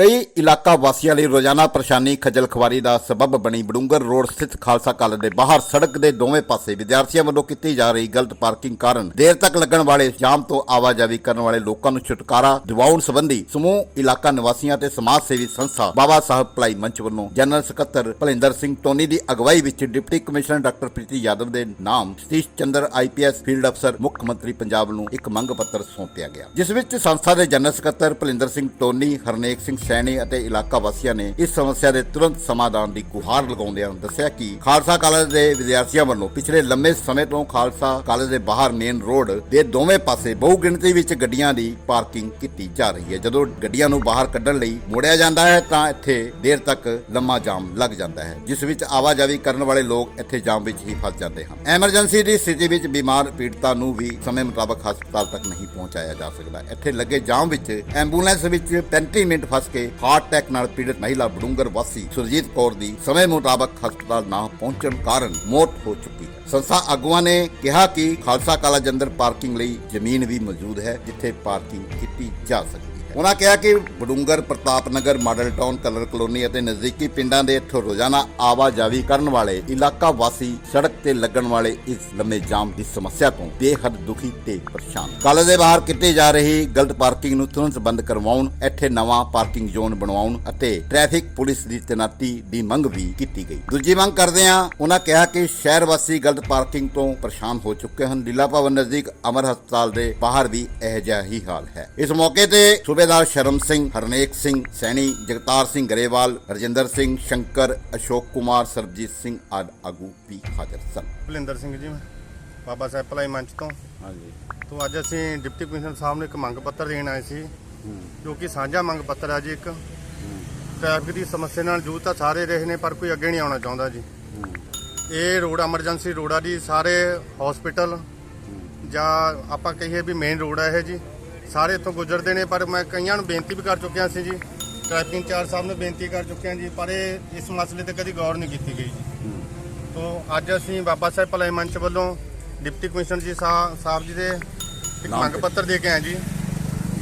ਕਈ ਇਲਾਕਾ ਵਾਸੀਆਂ ਲਈ ਰੋਜ਼ਾਨਾ ਪਰੇਸ਼ਾਨੀ, ਖੱਜਲ ਖਵਾਰੀ ਦਾ ਸਬਬ ਬਣੀ ਬਡੂੰਗਰ ਰੋਡ ਸਥਿਤ ਖਾਲਸਾ ਕਾਲਜ ਦੇ ਬਾਹਰ ਸੜਕ ਦੇ ਦੋਵੇਂ ਪਾਸੇ ਵਿਦਿਆਰਥੀਆਂ ਵੱਲੋਂ ਕੀਤੀ ਜਾ ਰਹੀ ਗਲਤ ਪਾਰਕਿੰਗ ਕਾਰਨ ਦੇਰ ਤੱਕ ਲੱਗਣ ਵਾਲੇ ਜਾਮ ਤੋਂ ਆਵਾਜਾਈ ਕਰਨ ਵਾਲੇ ਲੋਕਾਂ ਨੂੰ ਛੁਟਕਾਰਾ ਦਿਵਾਉਣ ਸੰਬੰਧੀ ਸਮੂਹ ਇਲਾਕਾ ਨਿਵਾਸੀਆਂ ਤੇ ਸਮਾਜ ਸੇਵੀ ਸੰਸਥਾ ਬਾਬਾ ਸਾਹਿਬ ਭਲਾਈ ਮੰਚ ਵੱਲੋਂ ਜਨਰਲ ਸਕੱਤਰ ਭਲਿੰਦਰ ਸਿੰਘ ਟੋਨੀ ਦੀ ਅਗਵਾਈ ਵਿੱਚ deputy commissioner doctor Preeti Yadav ਦੇ ਨਾਮ, ਸਤੀਸ਼ ਚੰਦਰ ਆਈਪੀਐਸ ਫੀਲਡ ਅਫਸਰ, ਮੁੱਖ ਮੰਤਰੀ ਪੰਜਾਬ ਨੂੰ ਇੱਕ ਮੰਗ ਪੱਤਰ ਸੌਂਪਿਆ ਗਿਆ, ਜਿਸ ਵਿੱਚ ਸੰਸਥਾ ਦੇ ਜਨਰਲ ਸਕੱਤਰ ਭਲਿੰਦਰ ਸਿੰਘ ਟੋਨੀ ਹਰਨੇਕ ਸਿੰਘ ਸੈਣੀ ਅਤੇ ਇਲਾਕਾ ਵਾਸੀਆਂ ਨੇ ਇਸ ਸਮੱਸਿਆ ਦੇ ਤੁਰੰਤ ਸਮਾਧਾਨ ਦੀ ਗੁਹਾਰ ਲਗਾਉਂਦਿਆਂ ਦੱਸਿਆ ਕਿ ਖਾਲਸਾ ਕਾਲਜ ਦੇ ਵਿਦਿਆਰਥੀਆਂ ਵੱਲੋਂ ਪਿਛਲੇ ਲੰਮੇ ਸਮੇਂ ਤੋਂ ਖਾਲਸਾ ਕਾਲਜ ਦੇ ਬਾਹਰ ਮੇਨ ਰੋਡ ਦੇ ਦੋਵੇਂ ਪਾਸੇ ਬਹੁ ਗਿਣਤੀ ਵਿੱਚ ਗੱਡੀਆਂ ਦੀ ਪਾਰਕਿੰਗ ਕੀਤੀ ਜਾ ਰਹੀ ਹੈ। ਜਦੋਂ ਗੱਡੀਆਂ ਨੂੰ ਬਾਹਰ ਕੱਢਣ ਲਈ ਮੋੜਿਆ ਜਾਂਦਾ ਹੈ, ਤਾਂ ਇੱਥੇ ਦੇਰ ਤੱਕ ਲੰਮਾ ਜਾਮ ਲੱਗ ਜਾਂਦਾ ਹੈ, ਜਿਸ ਵਿੱਚ ਆਵਾਜਾਈ ਕਰਨ ਵਾਲੇ ਲੋਕ ਇੱਥੇ ਜਾਮ ਵਿੱਚ ਹੀ ਫਸ ਜਾਂਦੇ ਹਨ। ਐਮਰਜੈਂਸੀ ਦੀ ਸਥਿਤੀ ਵਿੱਚ ਬਿਮਾਰ ਪੀੜਤਾਂ ਨੂੰ ਵੀ ਸਮੇਂ ਮੁਤਾਬਕ ਹਸਪਤਾਲ ਤੱਕ ਨਹੀਂ ਪਹੁੰਚਾਇਆ ਜਾ ਸਕਦਾ। ਇੱਥੇ ਲੱਗੇ ਜਾਮ ਵਿੱਚ ਐਂਬੂਲੈਂਸ ਵਿੱਚ 35 ਮਿੰਟ ਫਸ ਕੇ ਹਾਰਟ ਅਟੈਕ ਨਾਲ ਪੀੜਤ ਮਹਿਲਾ ਬਡੂੰਗਰ ਵਾਸੀ ਸੁਰਜੀਤ ਕੌਰ ਦੀ ਸਮੇਂ ਮੁਤਾਬਕ ਹਸਪਤਾਲ ਨਾ ਪਹੁੰਚਣ ਕਾਰਨ ਮੌਤ ਹੋ ਚੁੱਕੀ ਹੈ। ਸੰਸਥਾ ਆਗੂਆਂ ਨੇ ਕਿਹਾ ਕਿ ਖਾਲਸਾ ਕਾਲਜ ਅੰਦਰ ਪਾਰਕਿੰਗ ਲਈ ਜ਼ਮੀਨ ਵੀ ਮੌਜੂਦ ਹੈ, ਜਿੱਥੇ ਪਾਰਕਿੰਗ ਕੀਤੀ ਜਾ ਸਕਦੀ ਉਹਨਾਂ ਕਿਹਾ ਕਿ ਬਡੂੰਗਰ ਪ੍ਰਤਾਪ Nagar, model town, colour colony ਅਤੇ ਨਜ਼ਦੀਕੀ ਪਿੰਡਾਂ ਦੇ ਇੱਥੋਂ ਰੋਜ਼ਾਨਾ ਆਵਾਜਾਈ ਕਰਨ ਵਾਲੇ ਇਲਾਕਾ ਵਾਸੀ ਸੜਕ ਤੇ ਲੱਗਣ ਵਾਲੇ ਇਸ ਲੰਮੇ ਜਾਮ ਦੀ ਸਮੱਸਿਆ ਤੋਂ ਬੇਹੱਦ ਦੁਖੀ ਤੇ ਪਰੇਸ਼ਾਨ। ਕਾਲਜ ਦੇ ਬਾਹਰ ਕੀਤੀ ਜਾ ਰਹੀ ਗਲਤ ਪਾਰਕਿੰਗ ਨੂੰ ਤੁਰੰਤ ਬੰਦ ਕਰਵਾਉਣ, ਇੱਥੇ ਨਵਾਂ ਪਾਰਕਿੰਗ ਜ਼ੋਨ ਬਣਵਾਉਣ ਅਤੇ ਟ੍ਰੈਫਿਕ ਪੁਲਿਸ ਦੀ ਤੈਨਾਤੀ ਦੀ ਮੰਗ ਵੀ ਕੀਤੀ ਗਈ। ਦੂਜੀ ਮੰਗ ਕਰਦੇ ਹਾਂ ਉਹਨਾਂ ਕਿਹਾ ਕਿ ਸ਼ਹਿਰ ਵਾਸੀ ਗਲਤ ਪਾਰਕਿੰਗ ਤੋਂ ਪਰੇਸ਼ਾਨ ਹੋ ਚੁੱਕੇ ਹਨ। ਲੀਲਾ ਭਵਨ ਨਜ਼ਦੀਕ ਅਮਰ ਹਸਪਤਾਲ ਦੇ ਬਾਹਰ ਵੀ ਇਹ ਜਿਹਾ ਹੀ ਹਾਲ ਹੈ। ਇਸ ਮੌਕੇ ਤੇ ਸੂਬੇਦਾਰ ਸ਼ਰਮ ਸਿੰਘ ਹਰਨੇਕ ਸਿੰਘ ਸੈਣੀ ਜਗਤਾਰ ਸਿੰਘ ਗਰੇਵਾਲ ਰਜਿੰਦਰ ਸਿੰਘ ਸ਼ੰਕਰ ਅਸ਼ੋਕ ਕੁਮਾਰ ਸਰਬਜੀਤ ਸਿੰਘ ਆਦਿ ਆਗੂ ਵੀ ਹਾਜ਼ਰ ਸਨ। ਭਲਿੰਦਰ ਸਿੰਘ ਜੀ ਮੈਂ ਬਾਬਾ ਸਾਹਿਬ ਭਲਾਈ ਮੰਚ ਤੋਂ। ਹਾਂਜੀ। ਤੋਂ ਅੱਜ ਅਸੀਂ ਡਿਪਟੀ ਕਮਿਸ਼ਨਰ ਸਾਹਿਬ ਨੂੰ ਇੱਕ ਮੰਗ ਪੱਤਰ ਦੇਣ ਆਏ ਸੀ ਜੋ ਕਿ ਸਾਂਝਾ ਮੰਗ ਪੱਤਰ ਹੈ ਜੀ ਇੱਕ। ਟ੍ਰੈਫਿਕ ਦੀ ਸਮੱਸਿਆ ਨਾਲ ਜੂਝ ਤਾਂ ਸਾਰੇ ਰਹੇ ਨੇ ਪਰ ਕੋਈ ਅੱਗੇ ਨਹੀਂ ਆਉਣਾ ਚਾਹੁੰਦਾ ਜੀ। ਇਹ ਰੋਡ ਐਮਰਜੈਂਸੀ ਰੋਡ ਆ ਜੀ ਸਾਰੇ ਹਸਪੀਟਲ ਜਾਂ ਆਪਾਂ ਕਹੀਏ ਵੀ ਮੇਨ ਰੋਡ ਆ ਇਹ ਜੀ। ਸਾਰੇ ਇੱਥੋਂ ਗੁਜ਼ਰਦੇ ਨੇ ਪਰ ਮੈਂ ਕਈਆਂ ਨੂੰ ਬੇਨਤੀ ਵੀ ਕਰ ਚੁੱਕਿਆ ਸੀ ਜੀ। ਟ੍ਰੈਫਿਕ ਇੰਚਾਰਜ ਸਾਹਿਬ ਨੂੰ ਬੇਨਤੀ ਕਰ ਚੁੱਕਿਆ ਜੀ ਪਰ ਇਹ ਇਸ ਮਸਲੇ ਤੇ ਕਦੀ ਗੌਰ ਨਹੀਂ ਕੀਤੀ ਗਈ ਜੀ। ਤੋ ਅੱਜ ਅਸੀਂ ਬਾਬਾ ਸਾਹਿਬ ਭਲਾਈ ਮੰਚ ਵੱਲੋਂ ਡਿਪਟੀ ਕਮਿਸ਼ਨਰ ਜੀ ਸਾਹਿਬ ਜੀ ਦੇ ਇੱਕ ਮੰਗ। ਪੱਤਰ ਦੇ ਕੇ ਆਏ ਜੀ।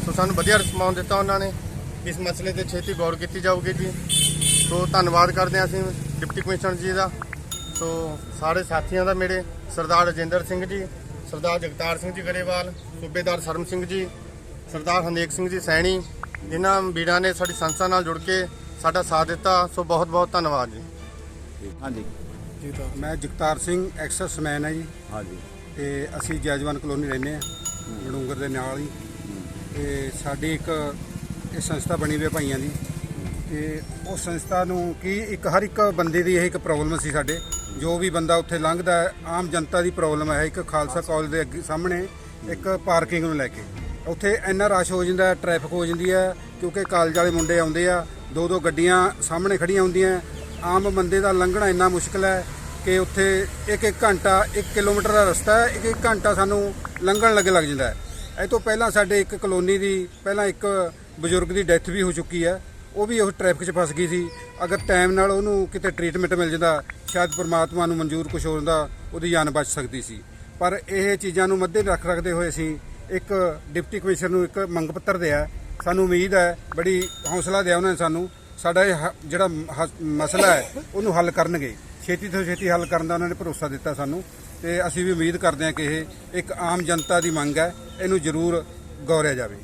ਸੋ ਸਾਨੂੰ ਵਧੀਆ ਰਿਸਪੌਂਸ ਦਿੱਤਾ ਉਹਨਾਂ ਨੇ ਇਸ ਮਸਲੇ ਤੇ ਛੇਤੀ ਗੌਰ ਕੀਤੀ ਜਾਊਗੀ ਜੀ। ਸੋ ਧੰਨਵਾਦ ਕਰਦੇ ਹਾਂ ਅਸੀਂ ਡਿਪਟੀ ਕਮਿਸ਼ਨਰ ਜੀ ਦਾ। ਸੋ ਸਾਰੇ ਸਾਥੀਆਂ ਦਾ ਮੇਰੇ ਸਰਦਾਰ ਰਜਿੰਦਰ ਸਿੰਘ ਜੀ ਸਰਦਾਰ ਜਗਤਾਰ ਸਿੰਘ ਜੀ ਗਰੇਵਾਲ ਸੂਬੇਦਾਰ ਸਰਮ ਸਿੰਘ ਜੀ ਸਰਦਾਰ ਹਰਨੇਕ ਸਿੰਘ ਜੀ ਸੈਣੀ ਜਿਨ੍ਹਾਂ ਵੀਰਾਂ ਨੇ ਸਾਡੀ ਸੰਸਥਾ ਨਾਲ ਜੁੜ ਕੇ ਸਾਡਾ ਸਾਥ ਦਿੱਤਾ ਸੋ ਬਹੁਤ ਬਹੁਤ ਧੰਨਵਾਦ ਜੀ। ਹਾਂਜੀ। ਜੀ ਤਾਂ ਮੈਂ ਜਗਤਾਰ ਸਿੰਘ ਐਕਸੈਸ ਮੈਨ ਹੈ ਜੀ। ਹਾਂਜੀ। ਤੇ ਅਸੀਂ ਜੈਜਵਾਨ ਕਲੋਨੀ ਰਹਿੰਦੇ ਆ ਬਡੂੰਗਰ ਦੇ ਨਾਲ ਹੀ। ਤੇ ਸਾਡੀ ਇੱਕ ਇਹ ਸੰਸਥਾ ਬਣੀ ਹੋਈ ਭਾਈਆਂ ਦੀ। ਤੇ ਉਹ ਸੰਸਥਾ ਨੂੰ ਕੀ ਇੱਕ ਹਰ ਇੱਕ ਬੰਦੇ ਦੀ ਇਹ ਇੱਕ ਪ੍ਰੋਬਲਮ ਸੀ ਸਾਡੇ। ਜੋ ਵੀ ਬੰਦਾ ਉੱਥੇ ਲੰਘਦਾ ਆਮ ਜਨਤਾ ਦੀ ਪ੍ਰੋਬਲਮ ਹੈ। ਇੱਕ ਖਾਲਸਾ ਕਾਲਜ ਦੇ ਅੱਗੇ ਸਾਹਮਣੇ ਇੱਕ ਪਾਰਕਿੰਗ ਨੂੰ ਲੈ ਕੇ। ਉੱਥੇ ਇੰਨਾ ਰਸ਼ ਹੋ ਜਾਂਦਾ ਟ੍ਰੈਫਿਕ ਹੋ ਜਾਂਦੀ ਹੈ, ਕਿਉਂਕਿ ਕਾਲਜ ਵਾਲੇ ਮੁੰਡੇ ਆਉਂਦੇ ਆ, ਦੋ ਦੋ ਗੱਡੀਆਂ ਸਾਹਮਣੇ ਖੜੀਆਂ ਹੁੰਦੀਆਂ, ਆਮ ਬੰਦੇ ਦਾ ਲੰਘਣਾ ਇੰਨਾ ਮੁਸ਼ਕਲ ਹੈ ਕਿ ਉੱਥੇ ਇੱਕ ਇੱਕ ਘੰਟਾ 1 ਕਿਲੋਮੀਟਰ ਦਾ ਰਸਤਾ ਹੈ, ਇੱਕ ਇੱਕ ਘੰਟਾ ਸਾਨੂੰ ਲੰਘਣ ਲੱਗੇ ਲੱਗ ਜਾਂਦਾ ਹੈ। ਇਹ ਤੋਂ ਪਹਿਲਾਂ ਸਾਡੇ ਇੱਕ ਕਲੋਨੀ ਦੀ, ਪਹਿਲਾਂ ਇੱਕ ਬਜ਼ੁਰਗ ਦੀ ਡੈਥ ਵੀ ਹੋ ਚੁੱਕੀ ਹੈ, ਉਹ ਵੀ ਉਹ ਟ੍ਰੈਫਿਕ 'ਚ ਫਸ ਗਈ ਸੀ। ਅਗਰ ਟਾਈਮ ਨਾਲ ਉਹਨੂੰ ਕਿਤੇ ਟ੍ਰੀਟਮੈਂਟ ਮਿਲ ਜਾਂਦਾ, ਸ਼ਾਇਦ ਪਰਮਾਤਮਾ ਨੂੰ ਮਨਜ਼ੂਰ ਕੁਝ ਹੋਰ ਹੁੰਦਾ, ਉਹਦੀ ਜਾਨ ਬਚ ਸਕਦੀ ਸੀ। ਪਰ ਇਹ ਚੀਜ਼ਾਂ ਨੂੰ ਮੱਦੇ ਰੱਖ ਰੱਖਦੇ ਹੋਏ ਅਸੀਂ ਇੱਕ ਡਿਪਟੀ ਕਮਿਸ਼ਨਰ ਨੂੰ ਇੱਕ ਮੰਗ ਪੱਤਰ ਦਿਆ। ਸਾਨੂੰ ਉਮੀਦ ਹੈ, ਬੜੀ ਹੌਸਲਾ ਦਿਆ ਉਹਨਾਂ ਨੇ ਸਾਨੂੰ। ਸਾਡਾ ਇਹ ਹ- ਜਿਹੜਾ ਹ- ਮਸਲਾ ਹੈ, ਉਹਨੂੰ ਹੱਲ ਕਰਨਗੇ। ਛੇਤੀ ਤੋਂ ਛੇਤੀ ਹੱਲ ਕਰਨ ਦਾ ਉਹਨਾਂ ਨੇ ਭਰੋਸਾ ਦਿੱਤਾ ਸਾਨੂੰ। ਤੇ ਅਸੀਂ ਵੀ ਉਮੀਦ ਕਰਦੇ ਹਾਂ ਕਿ ਇਹ ਇੱਕ ਆਮ ਜਨਤਾ ਦੀ ਮੰਗ ਹੈ। ਇਹਨੂੰ ਜ਼ਰੂਰ ਗੌਰਿਆ ਜਾਵੇ।